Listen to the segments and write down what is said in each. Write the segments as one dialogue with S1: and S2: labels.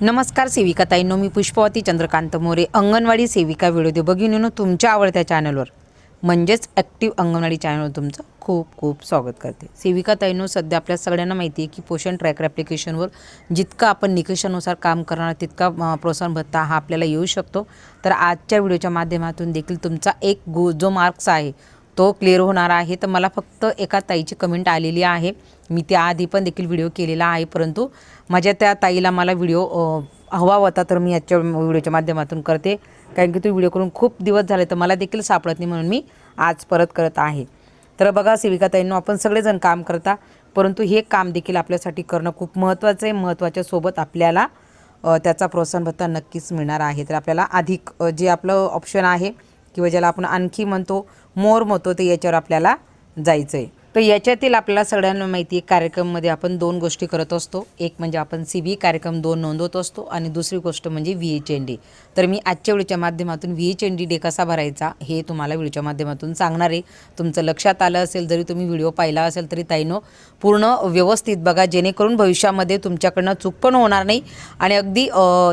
S1: नमस्कार सेविका ताईंनो मी पुष्पवती चंद्रकांत मोरे अंगणवाडी सेविका व्हिडिओ भगिनीनो तुमच्या आवडत्या चॅनलवर म्हणजेच ॲक्टिव्ह अंगणवाडी चॅनलवर तुमचं खूप खूप स्वागत करते. सेविका ताईंनो सध्या आपल्या सगळ्यांना माहिती आहे की पोषण ट्रॅकर ॲप्लिकेशनवर जितकं आपण निकषानुसार काम करणार तितका प्रोत्साहन भत्ता हा आपल्याला येऊ शकतो. तर आजच्या व्हिडिओच्या माध्यमातून देखील तुमचा एक गो जो मार्क्स आहे तो क्लिअर होणार आहे. तर मला फक्त एका ताईची कमेंट आलेली आहे. मी त्याआधी पण देखील व्हिडिओ केलेला आहे. परंतु माझ्या त्या ताईला मला व्हिडिओ हवा होता तर मी याच्या व्हिडिओच्या माध्यमातून करते. कारण की तो व्हिडिओ करून खूप दिवस झाले तर मला देखील सापडत नाही म्हणून मी आज परत करत आहे. तर बघा सेविकाताईंनो आपण सगळेजण काम करता. परंतु हे काम देखील आपल्यासाठी करणं खूप महत्त्वाचं आहे. महत्त्वाच्या सोबत आपल्याला त्याचा प्रोत्साहन भत्ता नक्कीच मिळणार आहे. तर आपल्याला अधिक जे आपलं ऑप्शन आहे किंवा ज्याला आपण आणखी म्हणतो मोर म्हणतो ते याच्यावर आपल्याला जायचं आहे तर याच्यातील आपल्याला सगळ्यांना माहिती आहे कार्यक्रममध्ये आपण दोन गोष्टी करत असतो. एक म्हणजे आपण सी बी कार्यक्रम दोन नोंदवत असतो आणि दुसरी गोष्ट म्हणजे व्ही एच एन डी तर मी आजच्या व्हिडिओच्या माध्यमातून V H N D day कसा भरायचा हे तुम्हाला व्हिडिओच्या माध्यमातून सांगणार आहे. तुमचं लक्षात आलं असेल जरी तुम्ही व्हिडिओ पाहिला असेल तरी ताईनो पूर्ण व्यवस्थित बघा जेणेकरून भविष्यामध्ये तुमच्याकडनं चूक पण होणार नाही आणि अगदी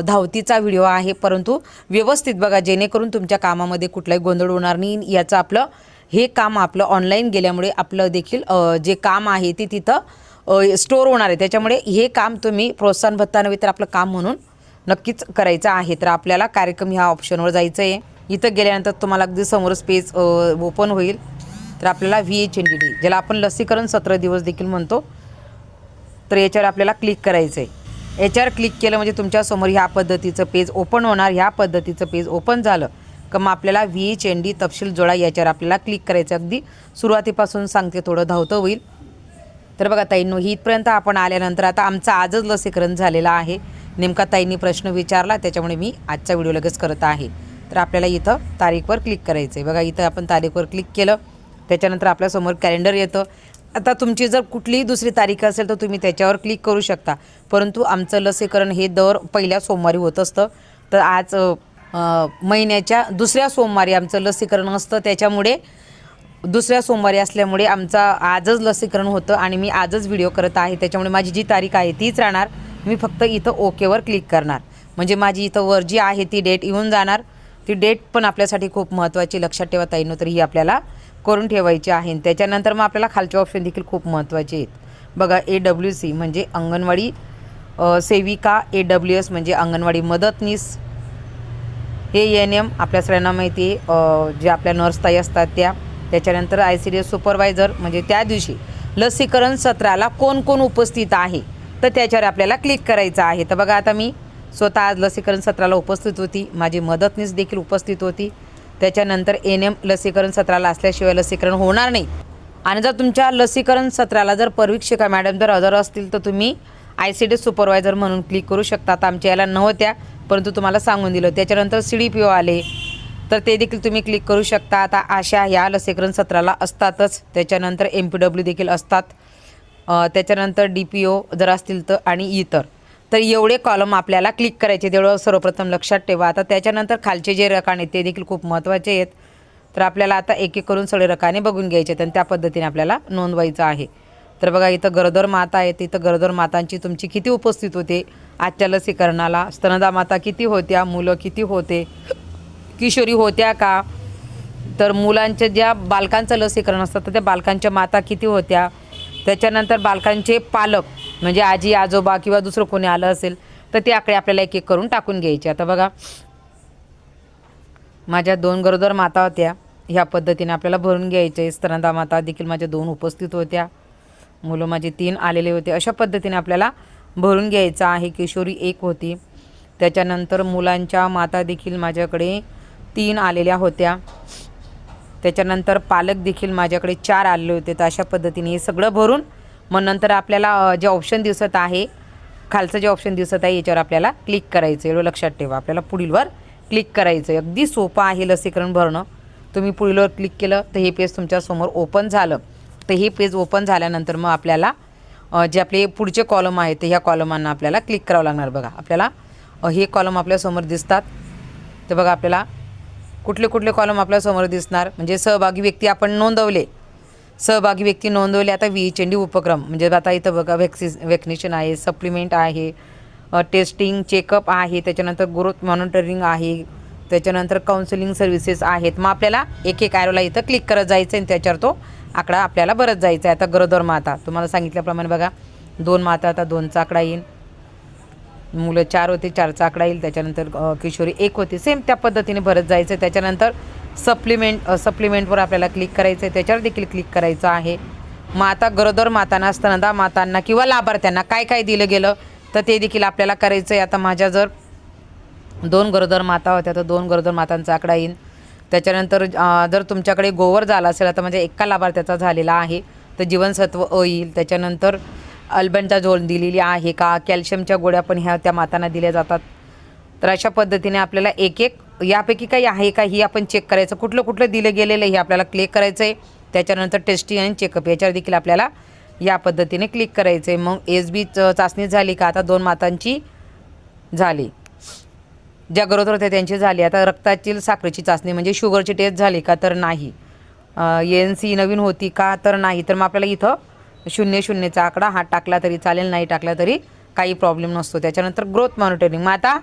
S1: धावतीचा व्हिडिओ आहे. परंतु व्यवस्थित बघा जेणेकरून तुमच्या कामामध्ये कुठलाही गोंधळ होणार नाही. याचं आपलं हे काम आपलं ऑनलाईन गेल्यामुळे आपलं देखील जे काम आहे ते तिथं स्टोअर होणार आहे. त्याच्यामुळे हे काम तुम्ही प्रोत्साहन भत्ता नव्हे तर आपलं काम म्हणून नक्कीच करायचं आहे. तर आपल्याला कार्यक्रम ह्या ऑप्शनवर जायचं आहे इथं गेल्यानंतर तुम्हाला अगदी समोर स्पेस ओपन होईल. तर आपल्याला V H N D D ज्याला आपण लसीकरण सतरा दिवस देखील म्हणतो तर याच्यावर आपल्याला क्लिक करायचं आहे याच्यावर क्लिक केलं म्हणजे तुमच्यासमोर ह्या पद्धतीचं पेज ओपन होणार. ह्या पद्धतीचं पेज ओपन झालं. का मग आपल्याला व्ही एच एन डी तपशील जोडा याच्यावर आपल्याला क्लिक करायचं. अगदी सुरुवातीपासून सांगते थोडं धावतं होईल. तर बघा ताईंनो ही इथपर्यंत आपण आल्यानंतर आता आमचं आजच लसीकरण झालेलं आहे. नेमका ताईंनी प्रश्न विचारला त्याच्यामुळे मी आजचा व्हिडिओ लगेच करत आहे. तर आपल्याला इथं तारीखवर क्लिक करायचं आहे बघा इथं आपण तारीखवर क्लिक केलं. त्याच्यानंतर आपल्यासमोर कॅलेंडर येतं. आता तुमची जर कुठलीही दुसरी तारीख असेल तर तुम्ही त्याच्यावर क्लिक करू शकता. परंतु आमचं लसीकरण हे दर पहिल्या सोमवारी होत असतं. तर आज महिन्याच्या दुसऱ्या सोमवारी आमचं लसीकरण असतं. त्याच्यामुळे दुसऱ्या सोमवारी असल्यामुळे आमचा आजच लसीकरण होतं आणि मी आजच व्हिडिओ करत आहे. त्याच्यामुळे माझी जी तारीख आहे तीच राहणार. मी फक्त इथं ओकेवर क्लिक करणार. म्हणजे माझी इथं वर जी आहे ती डेट येऊन जाणार. ती डेट पण आपल्यासाठी खूप महत्त्वाची लक्षात ठेवा येईल तर ही आपल्याला करून ठेवायची आहे. त्याच्यानंतर मग आपल्याला खालचे ऑप्शन देखील खूप महत्त्वाचे आहेत. बघा ए डब्ल्यू सी म्हणजे अंगणवाडी सेविका ए डब्ल्यू एस म्हणजे अंगणवाडी मदतनीस हे एन एम आपल्या सगळ्यांना माहिती आहे. जे आपल्या नर्सताई असतात त्या त्याच्यानंतर I C D S supervisor म्हणजे त्या दिवशी लसीकरण सत्राला कोण कोण उपस्थित आहे तर त्याच्यावर आपल्याला क्लिक करायचं आहे. तर बघा आता मी स्वतः आज लसीकरण सत्राला उपस्थित होती. माझी मदतनीस देखील उपस्थित होती. त्याच्यानंतर एन एम लसीकरण सत्राला असल्याशिवाय लसीकरण होणार नाही. आणि जर तुमच्या लसीकरण सत्राला जर परीक्षिका मॅडम जर हजर असतील तर तुम्ही आय सी डी सुपरवायझर म्हणून क्लिक करू शकता. आता आमच्या याला नव्हत्या परंतु तुम्हाला सांगून दिलं. त्याच्यानंतर सी डी पी ओ आले. तर ते देखील तुम्ही क्लिक करू शकता. आता अशा या लसीकरण सत्राला असतातच. त्याच्यानंतर एम पी डब्ल्यू देखील असतात. त्याच्यानंतर डी पी ओ जर असतील तर आणि इतर. तर एवढे कॉलम आपल्याला क्लिक करायचे तेवढं सर्वप्रथम लक्षात ठेवा. आता त्याच्यानंतर खालचे जे रकाने आहेत ते देखील खूप महत्त्वाचे आहेत. तर आपल्याला आता एक एक करून सगळे रकाने बघून घ्यायचे आहेत आणि त्या पद्धतीने आपल्याला नोंदवायचं आहे. तर बघा इथं गरोदर माता आहेत इथं गरोदर मातांची तुमची किती उपस्थित होते? आजच्या लसीकरणाला स्तनदा माता किती होत्या? मुलं किती होते? किशोरी होत्या का? तर मुलांच्या ज्या बालकांचं लसीकरण असतं तर त्या बालकांच्या माता किती होत्या? त्याच्यानंतर बालकांचे पालक म्हणजे आजी आजोबा किंवा दुसरं कोणी आलं असेल तर ते आकडे आपल्याला एक एक करून टाकून घ्यायचे. आता बघा माझ्या दोन गरोदर माता होत्या. ह्या पद्धतीने आपल्याला भरून घ्यायचे. स्तनदा माता देखील माझ्या दोन उपस्थित होत्या. मुलं माझे तीन आलेले होते. अशा पद्धतीने आपल्याला भरून घ्यायचं आहे. किशोरी एक होती. त्याच्यानंतर मुलांच्या माता देखील माझ्याकडे तीन आलेल्या होत्या. त्याच्यानंतर पालक देखील माझ्याकडे चार आलेले होते. तर अशा पद्धतीने हे सगळं भरून मग नंतर आपल्याला जे ऑप्शन दिसत आहे खालचं जे ऑप्शन दिसत आहे याच्यावर आपल्याला क्लिक करायचं एवढं लक्षात ठेवा. आपल्याला पुढीलवर क्लिक करायचं आहे अगदी सोपं आहे लसीकरण भरणं. तुम्ही पुढीलवर क्लिक केलं तर हे पेज तुमच्यासमोर ओपन झालं. तर हे पेज ओपन झाल्यानंतर मग आपल्याला जे आपले पुढचे कॉलम आहेत ते ह्या कॉलमांना आपल्याला क्लिक करावं लागणार बघा. आपल्याला हे कॉलम आपल्यासमोर दिसतात. तर बघा आपल्याला कुठले कुठले कॉलम आपल्यासमोर दिसणार. म्हणजे सहभागी व्यक्ती आपण नोंदवले. सहभागी व्यक्ती नोंदवले आता व्ही एच एन डी उपक्रम. म्हणजे आता इथं बघा व्हॅक्सि व्हॅक्सिनेशन आहे सप्लिमेंट आहे टेस्टिंग चेकअप आहे त्याच्यानंतर ग्रोथ मॉनिटरिंग आहे त्याच्यानंतर काउन्सिलिंग सर्व्हिसेस आहेत. मग आपल्याला एक एक आयरोला इथं क्लिक करत जायचं आणि त्याच्यावर तो आकडा आपल्याला बरंच जायचा आहे आता गरोदर माता तुम्हाला सांगितल्याप्रमाणे बघा दोन माता आता दोनचा आकडा येईल. मुलं चार होते चारचा आकडा येईल. त्याच्यानंतर किशोरी एक होती. सेम त्या पद्धतीने भरत जायचं आहे त्याच्यानंतर सप्लिमेंट सप्लिमेंटवर आपल्याला क्लिक करायचं आहे त्याच्यावर देखील क्लिक करायचं आहे. मग आता गरोदर मातांना स्तनदा मातांना किंवा लाभार्थ्यांना काय काय दिलं गेलं तर ते देखील आपल्याला करायचं आहे आता माझ्या जर दोन गरोदर माता होत्या तर दोन गरोदर मातांचा आकडा येईल त्याच्यानंतर जर तुमच्याकडे गोवर झाला असेल आता म्हणजे एका लाभार्थ्याचा झालेला आहे तर जीवनसत्व अ येईल. त्याच्यानंतर अल्बनचा झोल दिलेली आहे का? कॅल्शियमच्या गोळ्या पण ह्या त्या मातांना दिल्या जातात. तर अशा पद्धतीने आपल्याला एक एक यापैकी काही आहे का ही आपण चेक करायचं? कुठलं कुठलं दिलं गेलेलं आहे हे आपल्याला क्लिक करायचं आहे त्याच्यानंतर टेस्टिंग आणि चेकअप याच्यावर देखील आपल्याला या पद्धतीने क्लिक करायचं आहे मग एस बी चाचणी झाली का? आता दोन मातांची झाली. ज्या गरोदर होत्या त्यांची झाली. आता रक्तातील साखरेची चाचणी म्हणजे शुगरची टेस्ट झाली का तर नाही. एन सी नवीन होती का तर नाही. तर मग आपल्याला इथं शून्य शून्यचा आकडा हा टाकला तरी चालेल नाही टाकला तरी काही प्रॉब्लेम नसतो. त्याच्यानंतर ग्रोथ मॉनिटरिंग मग आता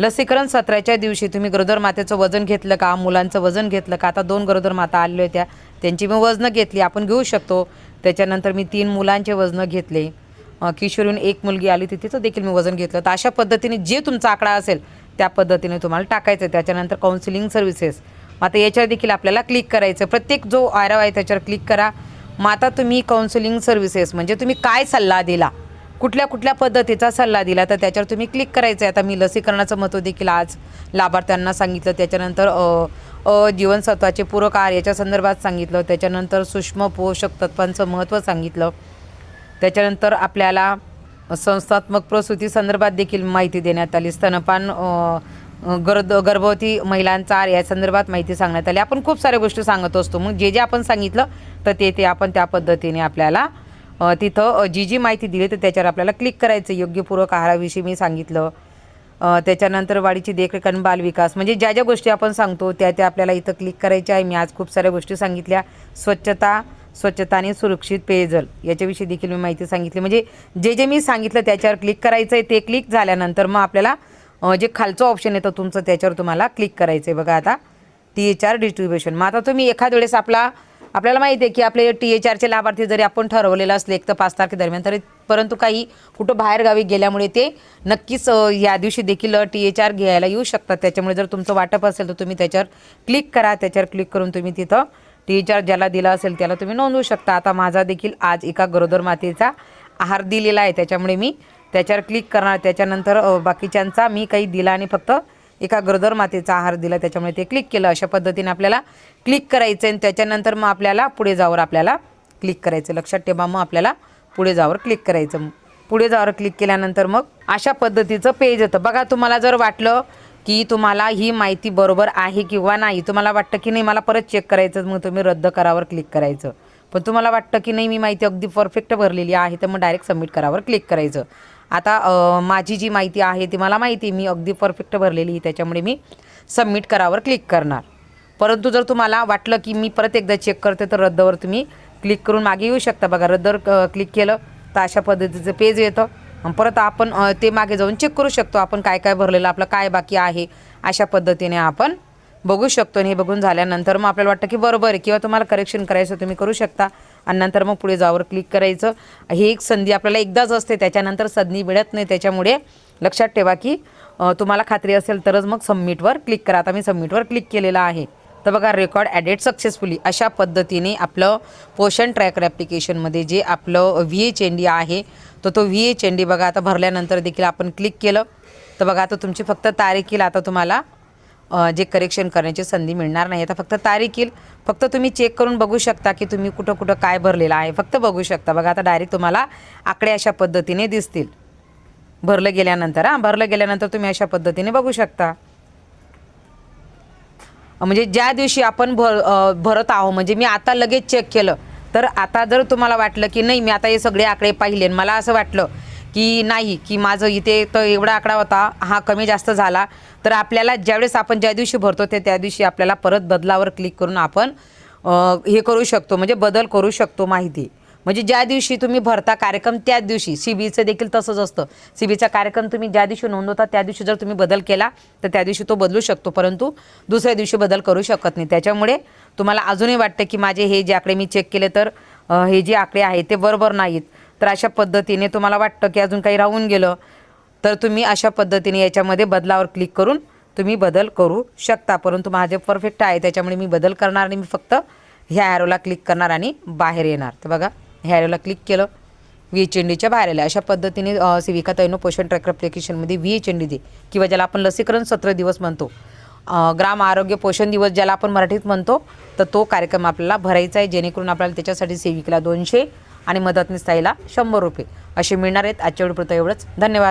S1: लसीकरण सत्राच्या दिवशी तुम्ही गरोदर मातेचं वजन घेतलं का? मुलांचं वजन घेतलं का? आता दोन गरोदर माता आलेल्या होत्या. त्यांची मी वजनं घेतली. आपण घेऊ शकतो. त्याच्यानंतर मी तीन मुलांचे वजनं घेतले. किशोरीहून एक मुलगी आली होती. तिचं देखील मी वजन घेतलं तर अशा पद्धतीने जे तुमचा आकडा असेल त्या पद्धतीने तुम्हाला टाकायचं आहे त्याच्यानंतर काउन्सिलिंग सर्व्हिसेस मग आता याच्यावर देखील आपल्याला क्लिक करायचं प्रत्येक जो आयराव आहे त्याच्यावर क्लिक करा. मग आता तुम्ही काउन्सिलिंग सर्व्हिसेस म्हणजे तुम्ही काय सल्ला दिला? कुठल्या कुठल्या पद्धतीचा सल्ला दिला? तर त्याच्यावर तुम्ही क्लिक करायचं आहे आता मी लसीकरणाचं महत्त्व देखील आज लाभार्थ्यांना सांगितलं. त्याच्यानंतर अ, अ जीवनसत्वाचे पूरक आहार याच्या संदर्भात सांगितलं. त्याच्यानंतर सूक्ष्म पोषक तत्वांचं महत्त्व सांगितलं. त्याच्यानंतर आपल्याला संस्थात्मक प्रसूती संदर्भात देखील माहिती देण्यात आली. स्तनपान गर्द गर्भवती महिलांचा आर या संदर्भात माहिती सांगण्यात आली. आपण खूप साऱ्या गोष्टी सांगत असतो. मग जे जे आपण सांगितलं तर ते ते आपण त्या पद्धतीने आपल्याला तिथं जी जी माहिती दिली तर त्याच्यावर आपल्याला क्लिक करायचं. योग्यपूर्वक आहाराविषयी मी सांगितलं. त्याच्यानंतर वाढीची देखरेख आणि बालविकास म्हणजे ज्या ज्या गोष्टी आपण सांगतो त्या त्या आपल्याला इथं क्लिक करायच्या आहे. मी आज खूप साऱ्या गोष्टी सांगितल्या. स्वच्छता स्वच्छता आणि सुरक्षित पेयजल. याच्याविषयी देखील मी माहिती सांगितली. म्हणजे जे जे मी सांगितलं त्याच्यावर क्लिक करायचं आहे ते क्लिक झाल्यानंतर मग आपल्याला जे खालचं ऑप्शन येतं तुमचं त्याच्यावर तुम्हाला क्लिक करायचं आहे बघा आता टी एच आर डिस्ट्रीब्युशन मग आता तुम्ही एखाद वेळेस आपला आपल्याला माहिती आहे की आपले टी एच आरचे लाभार्थी जरी आपण ठरवलेलं असले एक तर पाच तारखेदरम्यान तरी परंतु काही कुठं बाहेरगावी गेल्यामुळे ते नक्कीच या दिवशी देखील टी एच आर घ्यायला येऊ शकतात. त्याच्यामुळे जर तुमचं वाटप असेल तर तुम्ही त्याच्यावर क्लिक करा. त्याच्यावर क्लिक करून तुम्ही तिथं टी ज्याला दिला असेल त्याला तुम्ही नोंदवू शकता. आता माझा देखील आज एका गरोदर मातेचा आहार दिलेला आहे. त्याच्यामुळे मी त्याच्यावर क्लिक करणार. त्याच्यानंतर बाकीच्यांचा मी काही दिला आणि फक्त एका गरोदर मातेचा आहार दिला. त्याच्यामुळे ते क्लिक केलं. अशा पद्धतीने आपल्याला क्लिक करायचं आहे आणि त्याच्यानंतर मग आपल्याला पुढे जावर आपल्याला क्लिक करायचं लक्षात ठेवा मग आपल्याला पुढे जावर क्लिक करायचं. पुढे जावर क्लिक केल्यानंतर मग अशा पद्धतीचं पेज येतं. बघा तुम्हाला जर वाटलं की तुम्हाला ही माहिती बरोबर आहे किंवा नाही? तुम्हाला वाटतं की नाही मला परत चेक करायचं मग तुम्ही रद्द करावर क्लिक करायचं. पण तुम्हाला वाटतं की नाही मी माहिती अगदी परफेक्ट भरलेली आहे तर मग डायरेक्ट सबमिट करावर क्लिक करायचं. आता माझी जी माहिती आहे ती मला माहिती आहे, मी अगदी परफेक्ट भरलेली आहे त्याच्यामुळे मी सबमिट करावर क्लिक करणार. परंतु जर तुम्हाला वाटलं की मी परत एकदा चेक करते तर रद्दवर तुम्ही क्लिक करून मागे येऊ शकता. बघा रद्दवर क्लिक केलं तर अशा पद्धतीचं पेज येतं. परत आपण ते मागे जाऊन चेक करू शकतो आपण काय काय भरलेलं आपलं काय बाकी आहे अशा पद्धतीने आपण बघू शकतो. आणि हे बघून झाल्यानंतर मग आपल्याला वाटतं की बरोबर आहे किंवा तुम्हाला करेक्शन करायचं तुम्ही करू शकता. आणि नंतर मग पुढे जावर क्लिक करायचं. ही एक संधी आपल्याला एकदाच असते त्याच्यानंतर संधी मिळत नाही. त्याच्यामुळे लक्षात ठेवा की तुम्हाला खात्री असेल तरच मग सबमिटवर क्लिक करा. आता मी सबमिटवर क्लिक केलेलं आहे. तर बघा रेकॉर्ड ॲडेड सक्सेसफुली अशा पद्धतीने आपलं पोषण ट्रॅकर ॲप्लिकेशनमध्ये जे आपलं व्ही एच एन डी आहे तर तो व्ही एच एन डी बघा आता भरल्यानंतर देखील आपण क्लिक केलं. तर बघा आता तुमची फक्त तारीख येईल आता तुम्हाला जे करेक्शन करण्याची संधी मिळणार नाही. आता फक्त तारीख येईल फक्त तुम्ही चेक करून बघू शकता की तुम्ही कुठं कुठं काय भरलेलं आहे. फक्त बघू शकता. बघा आता डायरेक्ट तुम्हाला आकडे अशा पद्धतीने दिसतील. भरलं गेल्यानंतर हां भरलं गेल्यानंतर तुम्ही अशा पद्धतीने बघू शकता. म्हणजे ज्या दिवशी आपण भर भरत आहो म्हणजे मी आता लगेच चेक केलं. तर आता जर तुम्हाला वाटलं की नाही मी आता हे सगळे आकडे पाहिले मला असं वाटलं की नाही की माझं इथे तर एवढा आकडा होता हा कमी जास्त झाला. तर आपल्याला ज्यावेळेस आपण ज्या दिवशी भरतो ते त्या दिवशी आपल्याला परत बदलावर क्लिक करून आपण हे करू शकतो म्हणजे बदल करू शकतो माहिती. म्हणजे ज्या दिवशी तुम्ही भरता कार्यक्रम त्याच दिवशी. सी बीचं देखील तसंच असतं. सी बीचा कार्यक्रम तुम्ही ज्या दिवशी नोंदवता त्या दिवशी जर तुम्ही बदल केला तर त्या दिवशी तो बदलू शकतो. परंतु दुसऱ्या दिवशी बदल करू शकत नाही. त्याच्यामुळे तुम्हाला अजूनही वाटतं की माझे हे जे आकडे मी चेक केले तर हे जे आकडे आहेत ते बरोबर नाहीत. तर अशा पद्धतीने तुम्हाला वाटतं की अजून काही राहून गेलं तर तुम्ही अशा पद्धतीने याच्यामध्ये बदलावर क्लिक करून तुम्ही बदल करू शकता. परंतु माझे परफेक्ट आहे त्याच्यामुळे मी बदल करणार आणि मी फक्त ह्या ॲरोला क्लिक करणार आणि बाहेर येणार. तर बघा ह्या क्लिक केलं. व्ही एच एन डीच्या बाहेर आल्या. अशा पद्धतीने सेविका तैनो Poshan tracker ॲप्लिकेशनमध्ये V H N D day. किंवा ज्याला आपण लसीकरण सत्र दिवस म्हणतो ग्राम आरोग्य पोषण दिवस ज्याला आपण मराठीत म्हणतो तर तो कार्यक्रम आपल्याला भरायचा आहे. जेणेकरून आपल्याला त्याच्यासाठी सेविकेला दोनशे आणि मदतनीस ताईला शंभर रुपये असे मिळणार आहेत. आजच्या वेळेपुरतं एवढंच. धन्यवाद.